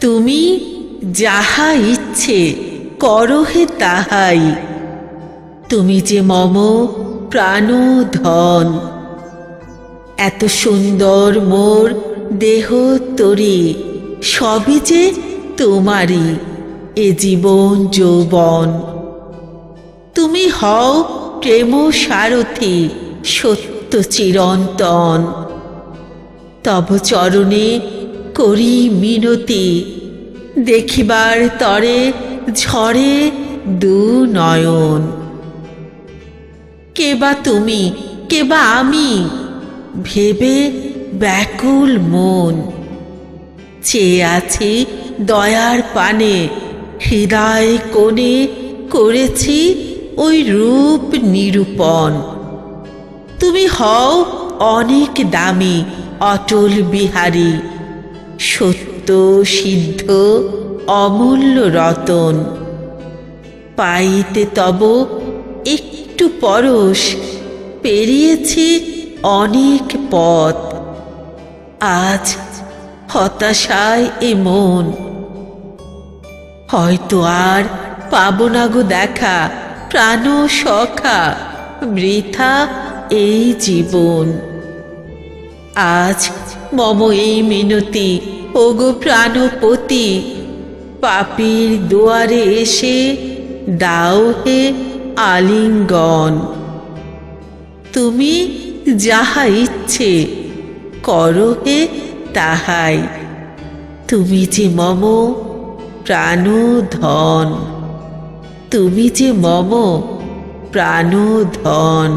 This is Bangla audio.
তুমি যাহা ইচ্ছে করহে তাহাই। তুমি যে মম প্রাণধন এত সুন্দর মোর দেহ তরি, সবই যে তোমারই এ জীবন যৌবন। তুমি হও প্রেম সারথি, সত্য চিরন্তন। তব চরণে করি মিনতি, দেখিবার তরে ঝরে দু নয়ন। কেবা তুমি, কেবা আমি, ভেবে ব্যাকুল মন। চেয়ে আছি দয়ার পানে, হৃদয় কোণে করেছি ওই রূপ নিরূপণ। তুমি হও অনেক দামি, অটল বিহারী। সত্য, সিদ্ধ, অমূল্য রতন। পাইতে তব একটু পরশ, পেরিয়েছি অনেক পথ। আজ হতাশায় এ মন। হয়তো আর পাবো না গো দেখা, প্রাণ সখা, বৃথা এই জীবন। আজ মম এই মিনতি, ওগো প্রাণপতি। পাপির দুয়ারে এসে দাও হে আলিঙ্গন। তুমি যাহা ইচ্ছে করো হে তাহাই। তুমি যে মম প্রাণধন। তুমি যে মম প্রাণধন।